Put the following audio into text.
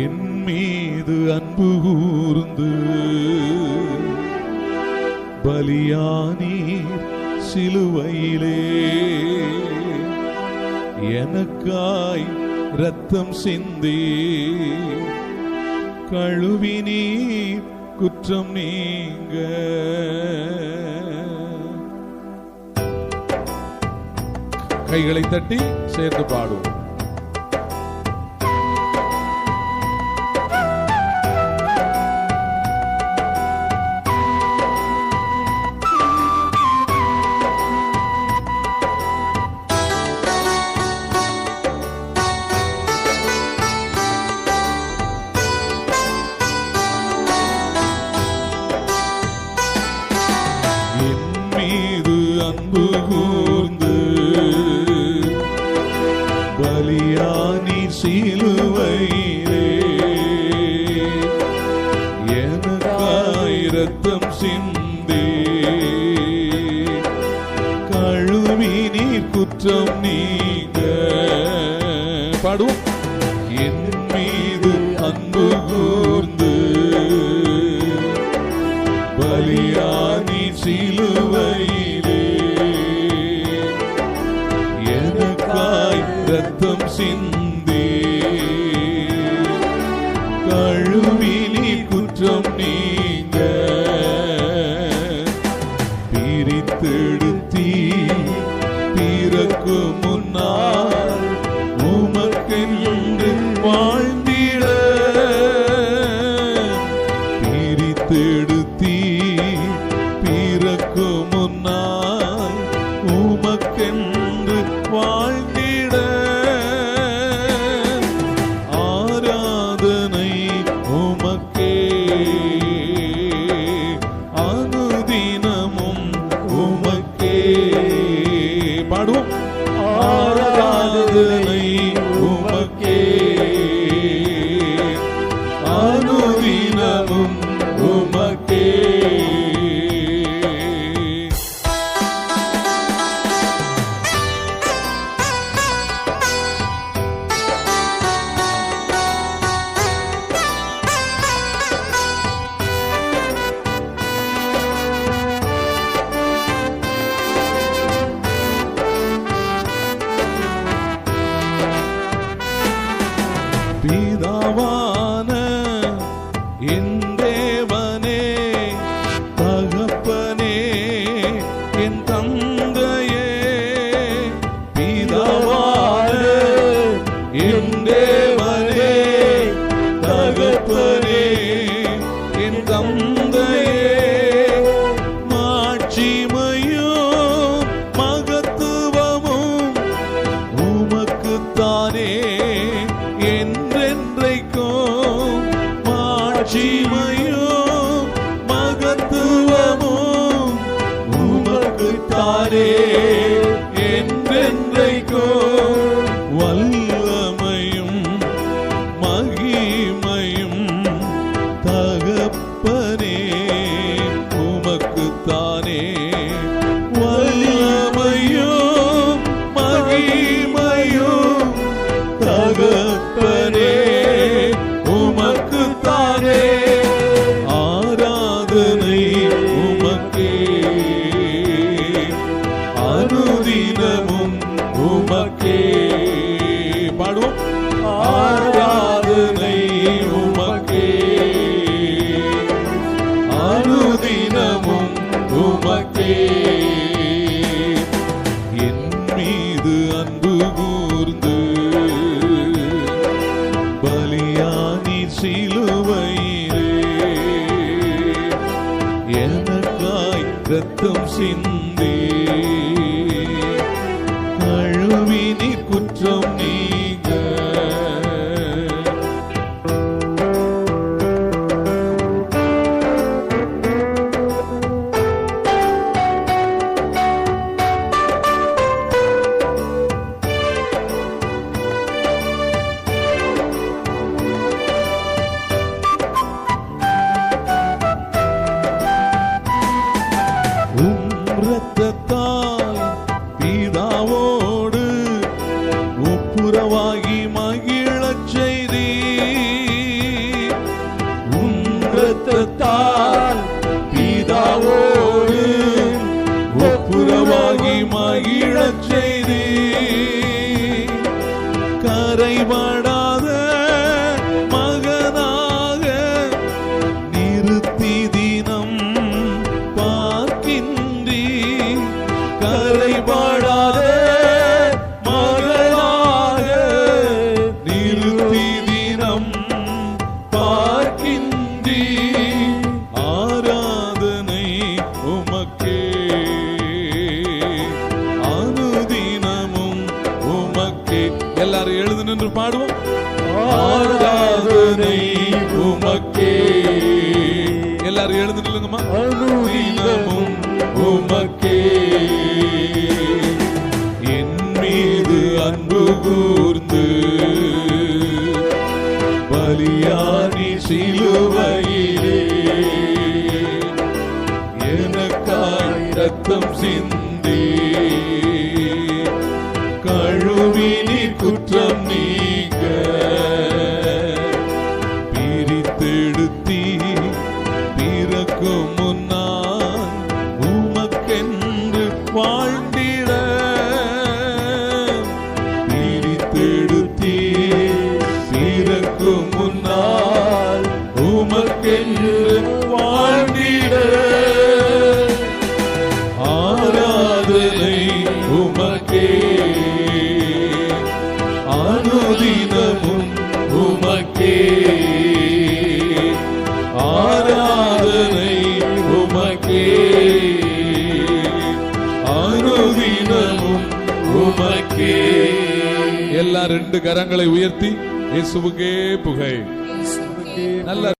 என் மீது அன்பு கூர்ந்து பலியானீர் சிலுவையிலே. எனக்காய் ரத்தம் சிந்தி கழுவி குற்றம் நீங்க. கைகளை தட்டி சேர்ந்து பாடுவோம். என் மீது அன்பு கூர்ந்து. பலியானி சிலுவையிலே. எனக்காய் ரத்தம் சிந்தி. கழுவி குற்றம் நீங்க. பிரித்தெடுத்தீ பிறக்கு உமக்கென்று வாழ்ந்திட. ஆராதனை உமக்கே. அனுதினமும் உமக்கே. பாடுவோம். ஆராதனை தகப்பனே உமக்கே பாடுவோம். ஆராதனை உமக்கே. அனுதினமும் உமக்கே. என் மீது அன்பு கூர்ந்து பலியானி சிலுவையிலே. எனக்காய் ரத்தம் சிந்தி. கழுவி நீ குற்றம் நீங்க உம் இரத்தத்தால் ரத்தத்தால் எல்லாரும் எழுது நின்று பாடுவோம் ஆராதனை உமக்கே எல்லாரும் எழுந்து நில்லுங்கம்மா அனுதினமும் உமக்கே என் மீது அன்பு கூர்ந்து பலியானி சிலுவையிலே எனக்காய் ரத்தம் சிந்தி குற்றம் நீங்க. பிரித்தெடுத்தி பிறக்கும் முன்னால் உமக்கென்று வாழ்ந்திட உமக்கே. எல்லா ரெண்டு கரங்களை உயர்த்தி இயேசுவுக்கே புகை. நல்ல